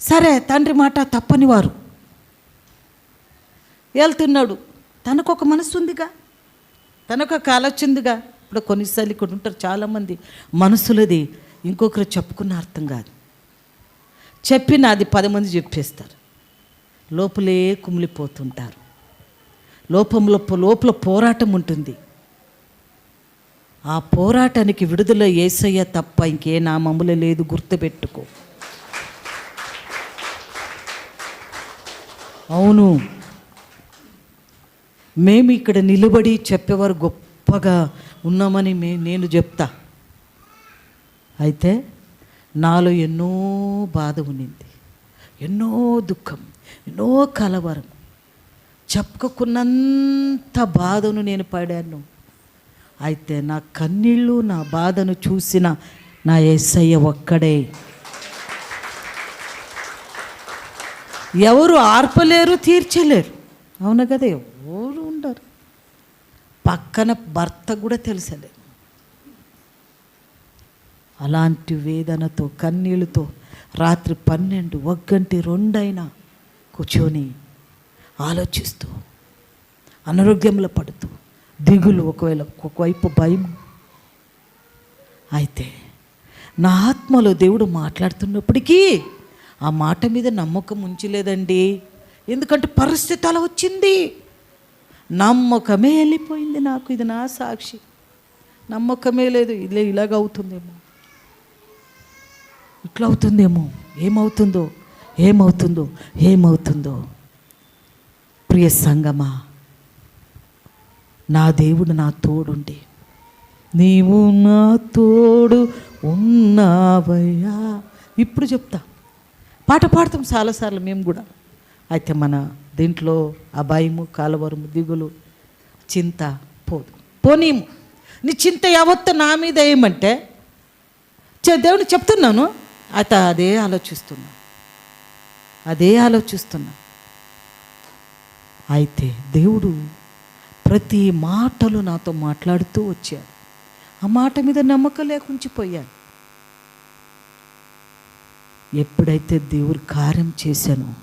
సరే తండ్రి మాట తప్పని వారు వెళ్తున్నాడు తనకు ఒక మనసు ఉందిగా తనకు ఒక ఆలోచిందిగా ఇప్పుడు కొన్నిసార్లు ఇక్కడ ఉంటారు చాలామంది. మనసులది ఇంకొకరు చెప్పుకున్న అర్థం కాదు. చెప్పిన అది పది మంది చెప్పేస్తారు. లోపలే కుమిలిపోతుంటారు. లోపంలో లోపల పోరాటం ఉంటుంది. ఆ పోరాటానికి విడుదల ఏసయ్య తప్ప ఇంకే నామముల లేదు గుర్తుపెట్టుకో. అవును. మేము ఇక్కడ నిలబడి చెప్పేవారు గొప్పగా ఉన్నామని మే నేను చెప్తా. అయితే నాలో ఎన్నో బాధ ఉన్నింది. ఎన్నో దుఃఖం ఎన్నో కలవరం. చెప్పుకున్నంత బాధను నేను పడాను. అయితే నా కన్నీళ్ళు నా బాధను చూసిన నా ఎస్ఐ ఒక్కడే ఎవరు ఆర్పలేరు తీర్చలేరు. అవును కదా ఎవరు ఉండరు. పక్కన భర్త కూడా తెలుసలేదు అలాంటి వేదనతో కన్నీళ్ళతో రాత్రి పన్నెండు ఒగ్గంటి రెండైనా కూర్చొని ఆలోచిస్తూ అనారోగ్యంలో పడుతూ దిగులు ఒకవేళ ఒకవైపు భయం. అయితే నా ఆత్మలో దేవుడు మాట్లాడుతున్నప్పటికీ ఆ మాట మీద నమ్మకం ఉంచలేదండి. ఎందుకంటే పరిస్థితి అలా వచ్చింది. నమ్మకమే వెళ్ళిపోయింది నాకు ఇది నా సాక్షి. నమ్మకమే లేదు ఇలా ఇలాగ అవుతుందేమో. ఇట్లా అవుతుందేమో ఏమవుతుందో ఏమవుతుందో ఏమవుతుందో. ప్రియ సంగమా నా దేవుడు నా తోడుండి. నీవు నా తోడు ఉన్నావయ్యా. ఇప్పుడు చెప్తా. పాట పాడతాం చాలాసార్లు మేము కూడా. అయితే మన దీంట్లో అభయము కాలవరము దిగులు చింత పోదు. పోనీము. నీ చింత యావత్తు నా మీద ఏమంటే దేవుని చెప్తున్నాను అయితే అదే ఆలోచిస్తున్నా. అదే ఆలోచిస్తున్నా. అయితే దేవుడు ప్రతి మాటలు నాతో మాట్లాడుతూ వచ్చాడు. ఆ మాట మీద నమ్మకం లేకుంచిపోయాను. ఎప్పుడైతే దేవుడు కార్యం చేశానో.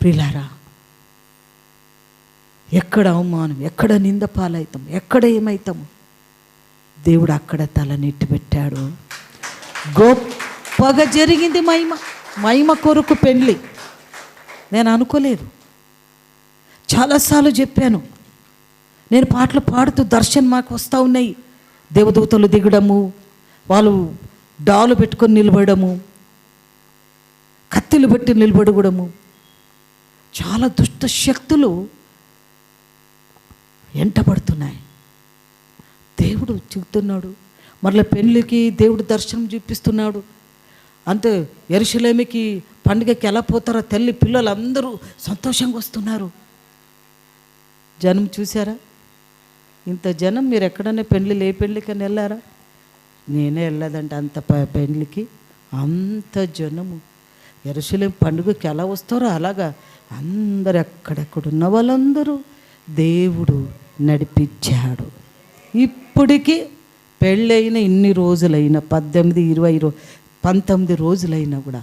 ప్రిలారా ఎక్కడ అవమానం ఎక్కడ నింద పాలవుతాం ఎక్కడ ఏమవుతాము దేవుడు అక్కడ తల నెట్టి పెట్టాడు. గొప్పగా జరిగింది మహిమ మహిమ కొరకు పెళ్ళి నేను అనుకోలేదు. చాలాసార్లు చెప్పాను. నేను పాటలు పాడుతూ దర్శనం మాకు వస్తూ ఉన్నాయి. దేవదూతలు దిగడము వాళ్ళు డాలు పెట్టుకొని నిలబడము. కత్తిలు పెట్టి నిలబడగడము చాలా దుష్ట శక్తులు ఎంటబడుతున్నాయి దేవుడు చెబుతున్నాడు. మరలా పెళ్ళికి దేవుడు దర్శనం చూపిస్తున్నాడు. అంతే ఎరుశలేమికి పండుగకి ఎలా పోతారో తల్లి పిల్లలు అందరూ సంతోషంగా వస్తున్నారు. జనం చూసారా ఇంత జనం మీరు ఎక్కడన్నా పెళ్ళిళ్ళు ఏ పెళ్ళికని వెళ్ళారా? నేనే వెళ్ళదంటే అంత ప- పెళ్ళికి అంత జనము. ఎరుసలేం పండుగకి ఎలా వస్తారో అలాగా. అందరు ఎక్కడెక్కడున్న వాళ్ళందరూ దేవుడు నడిపించాడు. ఇప్పటికీ పెళ్ళైన ఇన్ని రోజులైనా పద్దెనిమిది ఇరవై పంతొమ్మిది రోజులైనా కూడా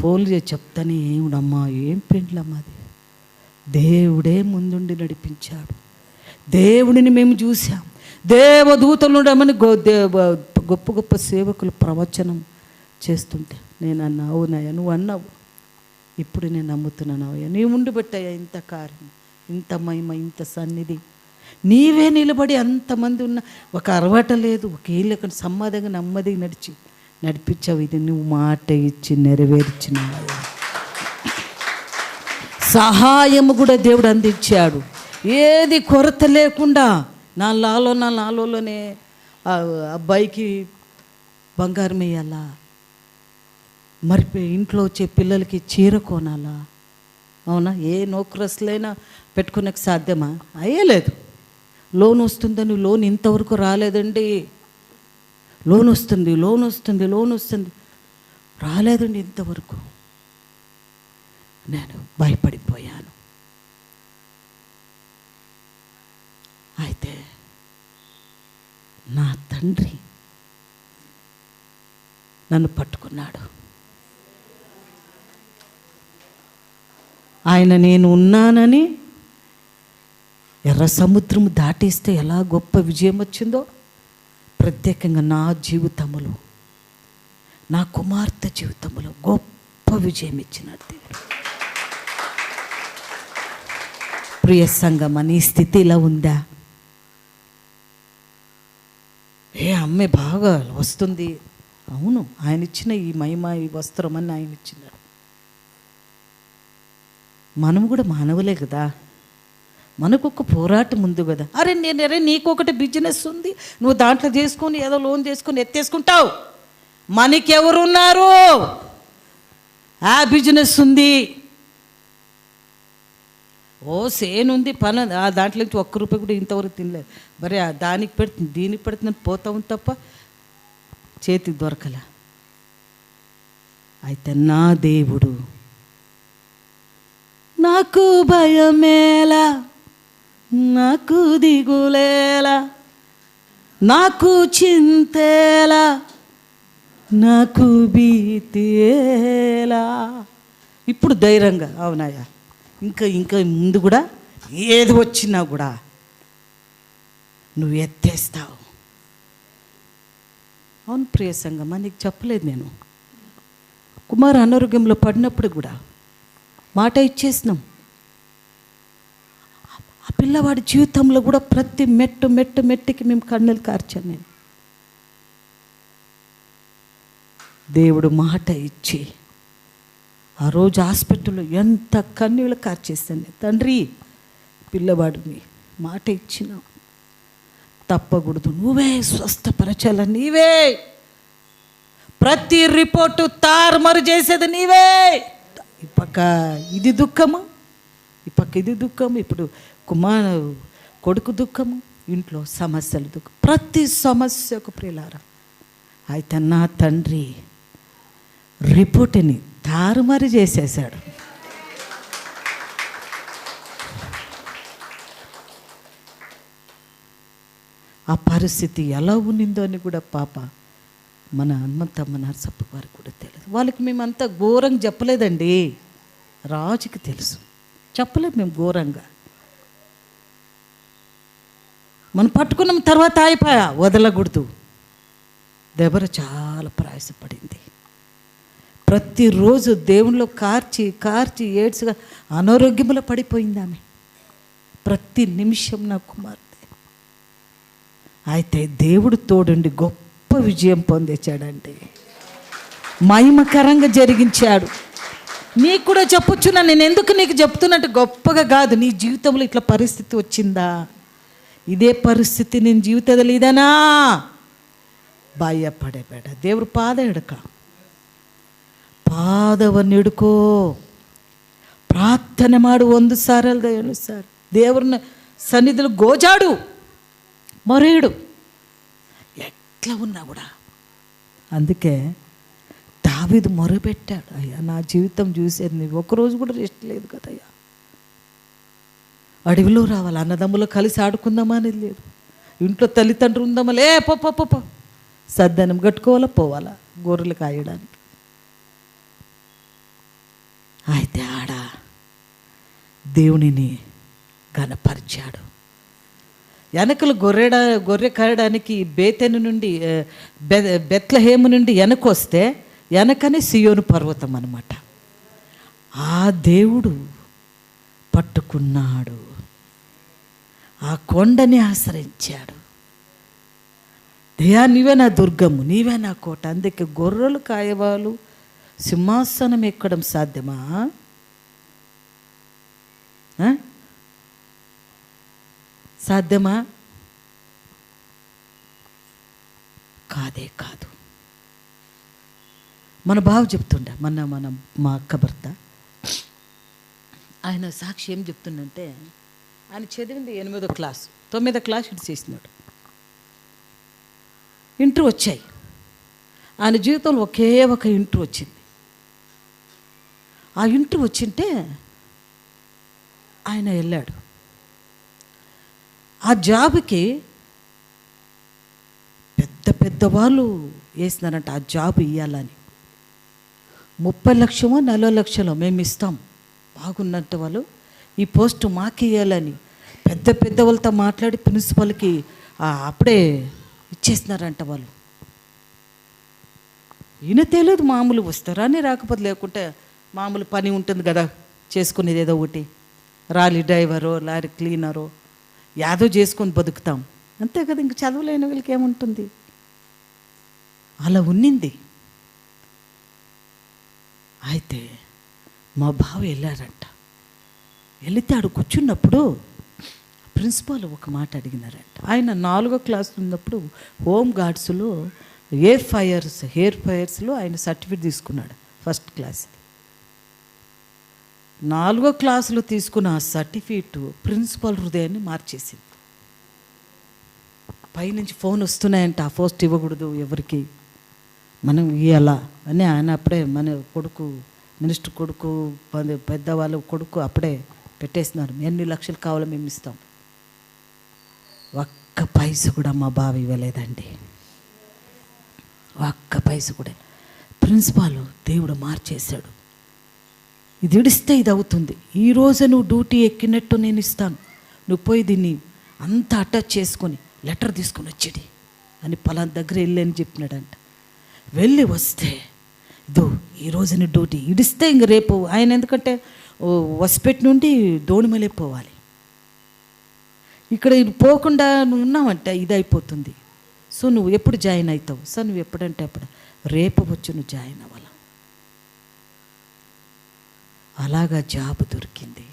ఫోన్లు చేసి చెప్తానే ఏమిడమ్మా ఏం పెండ్లమ్మా అది? దేవుడే ముందుండి నడిపించాడు. దేవుడిని మేము చూసాం దేవదూతలు ఉండమని గో దేవ గొప్ప గొప్ప సేవకులు ప్రవచనం చేస్తుంటే నేను అన్నా అవునయ్యా నువ్వు అన్నావు. ఇప్పుడు నేను నమ్ముతున్నాను అయ్యా. నీ ఉండి పెట్టయ్యా ఇంత కార్యం ఇంత మహిమ ఇంత సన్నిధి. నీవే నిలబడి అంతమంది ఉన్న ఒక అరవాట లేదు ఒక ఏళ్ళక సమ్మదంగా నెమ్మదిగా నడిచి నడిపించావు. ఇది నువ్వు మాట ఇచ్చి నెరవేర్చిన సహాయము కూడా దేవుడు అందించాడు. ఏది కొరత లేకుండా నా లాలో నా లాలోనే అబ్బాయికి బంగారం వేయాలా? మరి ఇంట్లో వచ్చే పిల్లలకి చీర కొనాలా? అవునా? ఏ నోక్రస్లైనా పెట్టుకునేకి సాధ్యమా? అయ్యలేదు. లోన్ వస్తుందని లోన్ ఇంతవరకు రాలేదండి. లోన్ వస్తుంది లోన్ వస్తుంది లోన్ వస్తుంది. రాలేదండి ఇంతవరకు. నేను భయపడిపోయాను. నా తండ్రి నన్ను పట్టుకున్నాడు. ఆయన నేను ఉన్నానని ఎర్ర సముద్రం దాటేస్తే ఎలా గొప్ప విజయం వచ్చిందో? ప్రత్యేకంగా నా జీవితములు నా కుమార్తె జీవితములు గొప్ప విజయం ఇచ్చిన దేవుడు. ప్రియ సంగం అని ఇలా ఉందా? ఏ అమ్మే బాగా వస్తుంది. అవును ఆయన ఇచ్చిన ఈ మహిమ ఈ వస్త్రం అని ఆయన ఇచ్చినాడు మనం కూడా మానవులే కదా. మనకు ఒక పోరాటం ఉంది కదా. అరే నేను అరే నీకు ఒకటి బిజినెస్ ఉంది. నువ్వు దాంట్లో చేసుకొని ఏదో లోన్ చేసుకొని ఎత్తేసుకుంటావు. మనకెవరున్నారు? ఆ బిజినెస్ ఉంది. ఓ సేనుంది ఉంది పని ఆ దాంట్లో నుంచి ఒక్క రూపాయి కూడా ఇంతవరకు తినలేదు. మరి దానికి పెడుతుంది దీనికి పెడుతుంది పోతా ఉంది తప్ప చేతికి దొరకలే. అయితే నా దేవుడు నాకు భయమేలా నాకు దిగులేలా నాకు చింతేలా నాకు భీతేలా ఇప్పుడు ధైర్యంగా అవునాయా ఇంకా ఇంకా ముందు కూడా ఏది వచ్చినా కూడా నువ్వు ఎత్తేస్తావు. అవును ప్రియ సంగమా నీకు చెప్పలేదు నేను. కుమార్ అనారోగ్యంలో పడినప్పుడు కూడా మాట ఇచ్చేసినాం. ఆ పిల్లవాడి జీవితంలో కూడా ప్రతి మెట్టు మెట్టు మెట్టుకి మేము కన్నులు కార్చాను నేను దేవుడు మాట ఇచ్చి ఆ రోజు హాస్పిటల్లో ఎంత కన్నీళ్ళు కార్చేస్తాను తండ్రి పిల్లవాడిని మాట ఇచ్చినావు తప్పకూడదు. నువ్వే స్వస్థపరచాల? నీవే. ప్రతి రిపోర్టు తారుమారు చేసేది నీవే. ఈ పక్క ఇది దుఃఖము ఈ పక్క ఇది దుఃఖము ఇప్పుడు కుమార్ కొడుకు దుఃఖము ఇంట్లో సమస్యలు దుఃఖం ప్రతి సమస్యకు ప్రియులారా అయితే నా తండ్రి రిపోర్ట్ని తారుమారు చేసేసాడు ఆ పరిస్థితి ఎలా ఉన్నిందో అని కూడా పాప మన హనుమంతమ్మ నరసప్ప వారికి కూడా తెలియదు. వాళ్ళకి మేమంతా ఘోరంగా చెప్పలేదండి. రాజుకి తెలుసు. చెప్పలేదు మేము ఘోరంగా. మనం పట్టుకున్న తర్వాత అయిపోయా వదలకూడదు. దెబ్బర చాలా ప్రయాసపడింది. ప్రతిరోజు దేవునిలో కార్చి కార్చి ఏడ్స్గా అనారోగ్యములో పడిపోయింది ఆమె. ప్రతి నిమిషం నా కుమారు అయితే దేవుడు తోడుండి గొప్ప విజయం పొందించాడండి మహిమకరంగా జరిగించాడు. నీకు కూడా చెప్పొచ్చున్నా నేను ఎందుకు నీకు చెప్తున్నట్టు గొప్పగా కాదు. నీ జీవితంలో ఇట్లా పరిస్థితి వచ్చిందా? ఇదే పరిస్థితి నేను జీవితంలో ఇదనా? భయపడేబేడ దేవుడు పాద ఎడక. పాదవ నెడుకో ప్రార్థన మాడు ಒಂದು ಸಾರಲ್ದ ಏನು సన్నిధులు గోజాడు. మొరేడు? ఎట్లా ఉన్నా కూడా. అందుకే దావీదు మొరపెట్టాడు అయ్యా నా జీవితం చూసేది నువ్వు ఒకరోజు కూడా రెస్ట్ లేదు కదయ్యా. అడవిలో రావాలి అన్నదమ్ములో కలిసి ఆడుకుందామా అనేది లేదు. ఇంట్లో తల్లిదండ్రులు ఉందామా? లే పప్ప సద్దనం కట్టుకోవాలా? పోవాలా? గొర్రెలు కాయడానికి. అయితే ఆడ దేవునిని గనపరిచాడు వెనకలు గొర్రెడ గొర్రె కరడానికి బేతెను నుండి బె బెత్లహేము నుండి వెనకొస్తే వెనకనే సియోను పర్వతం అనమాట ఆ దేవుడు పట్టుకున్నాడు. ఆ కొండని ఆశ్రయించాడు. దయా నీవే నా దుర్గము నీవే నా కోట అందుకే గొర్రెలు కాయవాలు సింహాసనం ఎక్కడం సాధ్యమా ఆ? సాధ్యమా? కాదే కాదు. మన బావ చెప్తుండే మన మన మా అక్క భర్త. ఆయన సాక్షి ఏం చెప్తుండంటే ఆయన చదివింది ఎనిమిదో క్లాస్ తొమ్మిదో క్లాస్ ఇటు చేసినాడు. ఇంటర్ వచ్చాయి. ఆయన జీవితంలో ఒకే ఒక ఇంటర్ వచ్చింది. ఆ ఇంటర్ వచ్చింటే ఆయన వెళ్ళాడు. ఆ జాబ్కి పెద్ద పెద్ద వాళ్ళు వేసినారంట ఆ జాబ్ ఇవ్వాలని ముప్పై లక్షమో నలభై లక్షలో మేము ఇస్తాం. బాగున్నట్టు వాళ్ళు ఈ పోస్ట్ మాకు ఇవ్వాలని పెద్ద పెద్ద వాళ్ళతో మాట్లాడి ప్రిన్సిపల్కి ఆ, అప్పుడే ఇచ్చేస్తున్నారంట వాళ్ళు. ఈయన తెలియదు మామూలు వస్తారా అని రాకపోతే లేకుంటే మామూలు పని ఉంటుంది కదా చేసుకునేది ఏదో ఒకటి. రాలి డ్రైవరో లారీ క్లీనరో యాదో చేసుకొని బతుకుతాం. అంతే కదా ఇంక చదవలేని వీళ్ళకి ఏముంటుంది? అలా ఉన్నింది. అయితే మా బావ వెళ్ళారంట. వెళితే ఆడు కూర్చున్నప్పుడు ప్రిన్సిపాల్ ఒక మాట అడిగినారంట. ఆయన నాలుగో క్లాస్ ఉన్నప్పుడు హోమ్ గార్డ్స్లో ఎయిర్ ఫైర్స్ ఎయిర్ ఫైర్స్లో ఆయన సర్టిఫికేట్ తీసుకున్నాడు ఫస్ట్ క్లాస్ నాలుగో క్లాసులో తీసుకున్న ఆ సర్టిఫికేట్ ప్రిన్సిపల్ హృదయాన్ని మార్చేసింది. పైనుంచి ఫోన్ వస్తున్నాయంట ఆ పోస్ట్ ఇవ్వకూడదు ఎవరికి. మనం ఇవ్వాలా అని ఆయన అప్పుడే మన కొడుకు మినిస్టర్ కొడుకు పెద్దవాళ్ళ కొడుకు అప్పుడే పెట్టేస్తున్నారు ఎన్ని లక్షలు కావాలో మేము ఇస్తాం. ఒక్క పైస కూడా మా బావ ఇవ్వలేదండి. ఒక్క పైస కూడా. ప్రిన్సిపాల్ దేవుడు మార్చేశాడు. ఇది ఇడిస్తే ఇది అవుతుంది. ఈ రోజు నువ్వు డ్యూటీ ఎక్కినట్టు నేను ఇస్తాను. నువ్వు పోయి దీన్ని అంతా అటాచ్ చేసుకొని లెటర్ తీసుకొని వచ్చేది. అని పలానా దగ్గర వెళ్ళని చెప్పినాడంట. వెళ్ళి వస్తే ఇదో ఈ రోజు డ్యూటీ ఇడిస్తే ఇంక రేపు ఆయన ఎందుకంటే ఓ వసిపెట్టి నుండి దోణిమలే పోవాలి. ఇక్కడ పోకుండా నువ్వు ఉన్నావంటే ఇది అయిపోతుంది. సో నువ్వు ఎప్పుడు జాయిన్ అవుతావు? సో నువ్వు ఎప్పుడంటే అప్పుడు రేపు వచ్చి నువ్వు జాయిన్ అవ్వాలి. అలాగా జాబ్ దొరికింది.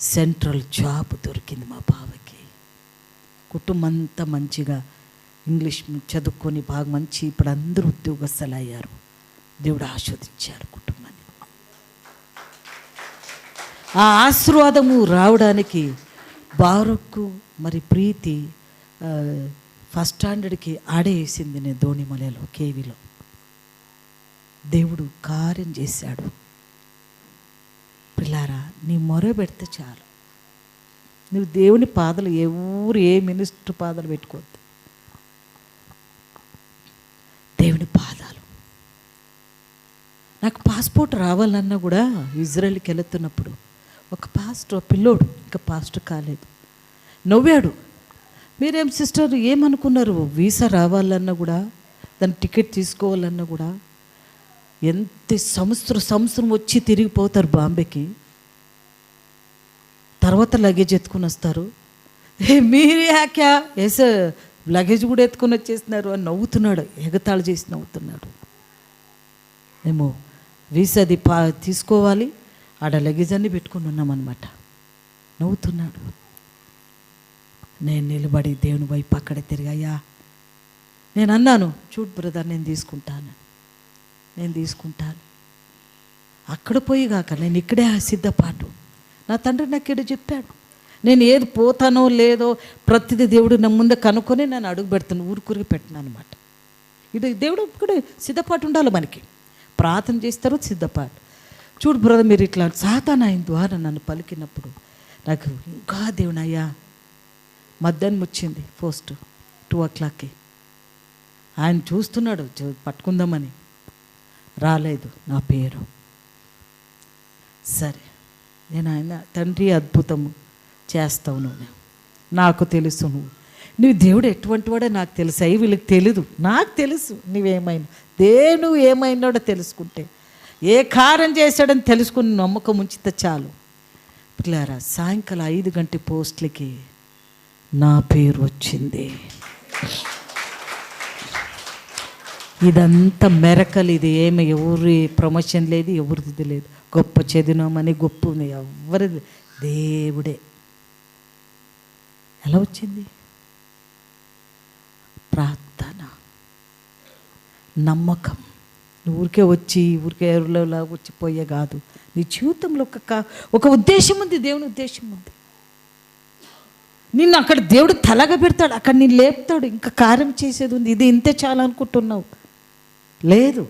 సెంట్రల్ జాబ్ దొరికింది మా బావకి. కుటుంబం అంతా మంచిగా ఇంగ్లీష్ చదువుకొని బాగా మంచి ఇప్పుడు అందరూ ఉద్యోగస్తులు అయ్యారు దేవుడు ఆస్వాదించారు కుటుంబాన్ని. ఆ ఆశీర్వాదము రావడానికి బారొక్కు మరి ప్రీతి ఫస్ట్ స్టాండర్డ్కి ఆడేసింది నేను ధోనిమలలో కేవీలో. దేవుడు కార్యం చేశాడు. పిల్లారా నీ మొర పెడితే చాలు. నువ్వు దేవుని పాదలు ఎవరు ఏ మినిస్టర్ పాదలు పెట్టుకోవద్దు. దేవుని పాదాలు. నాకు పాస్పోర్ట్ రావాలన్నా కూడా ఇజ్రాయెల్కి వెళుతున్నప్పుడు ఒక పాస్టర్ పిల్లోడు ఇంకా పాస్టర్ కాలేదు. నవ్వాడు. మీరేం సిస్టర్ ఏమనుకున్నారు? వీసా రావాలన్నా కూడా దాని టికెట్ తీసుకోవాలన్నా కూడా ఎంత సంవత్సరం సంవత్సరం వచ్చి తిరిగిపోతారు బాంబేకి? తర్వాత లగేజ్ ఎత్తుకుని వస్తారు. ఏ మీరు యాక్యా ఎస్ లగేజ్ కూడా ఎత్తుకొని వచ్చేస్తున్నారు అని నవ్వుతున్నాడు. ఎగతాళి చేసి నవ్వుతున్నాడు. ఏమో వీసాది పా తీసుకోవాలి. ఆడ లగేజ్ అన్ని పెట్టుకొని ఉన్నామన్నమాట. నవ్వుతున్నాడు. నేను నిలబడి దేవుని వైపు అక్కడే తిరిగాయా నేను అన్నాను చూడు బ్రదర్ నేను తీసుకుంటాను. నేను తీసుకుంటాను. అక్కడ పోయిగాక నేను ఇక్కడే ఆ సిద్ధపాటు. నా తండ్రి నాకు ఇక్కడ చెప్పాడు. నేను ఏది పోతానో లేదో ప్రతిదీ దేవుడు నా ముందే కనుక్కొని నేను అడుగు పెడతాను ఊరుకురికి పెట్టను అనమాట ఇది దేవుడు కూడా సిద్ధపాటు ఉండాలి మనకి. ప్రార్థన చేస్తారు సిద్ధపాటు. చూడు బ్రదర్ మీరు ఇట్లా సాతాన్ ఆయన ద్వారా నన్ను పలికినప్పుడు నాకు ఇంకా దేవుని అయ్యా మధ్యాహ్నం వచ్చింది పోస్ట్ టూ ఓ క్లాక్కి. ఆయన చూస్తున్నాడు పట్టుకుందామని. రాలేదు నా పేరు. సరే నేను ఆయన తండ్రి అద్భుతము చేస్తావు నువ్వు. నాకు తెలుసు నువ్వు. నువ్వు దేవుడు ఎటువంటి వాడో నాకు తెలుసు. అయ్యి వీళ్ళకి తెలీదు. నాకు తెలుసు నువ్వేమైనా దేను ఏమైనాడో తెలుసుకుంటే. ఏ కార్యం చేశాడని తెలుసుకుని నమ్మకం ఉంచితే చాలు. పిల్లారా సాయంకాలం ఐదు గంట పోస్టులకి నా పేరు వచ్చింది. ఇదంతా మెరకలు ఇది ఏమి ఎవరి ప్రమోషన్ లేదు ఎవరిది లేదు. గొప్ప చదివినామని గొప్ప ఉంది. ఎవరిది? దేవుడే. ఎలా వచ్చింది? ప్రార్థన. నమ్మకం. ఊరికే వచ్చి ఊరికే ఎవరిలో వచ్చి పోయే కాదు. నీ జీవితంలో ఒక ఒక ఉద్దేశం ఉంది దేవుని ఉద్దేశం ఉంది. నిన్ను అక్కడ దేవుడు తలగా పెడతాడు అక్కడ నేను లేపుతాడు. ఇంకా కార్యం చేసేది ఉంది. ఇది ఇంతే చాలా అనుకుంటున్నావు లేదు.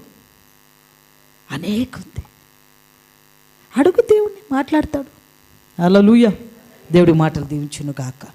అనేక ఉంది అడుగు దేవుణ్ణి మాట్లాడతాడు. అలా లూయ దేవుడి మాటలు దీవించును గాక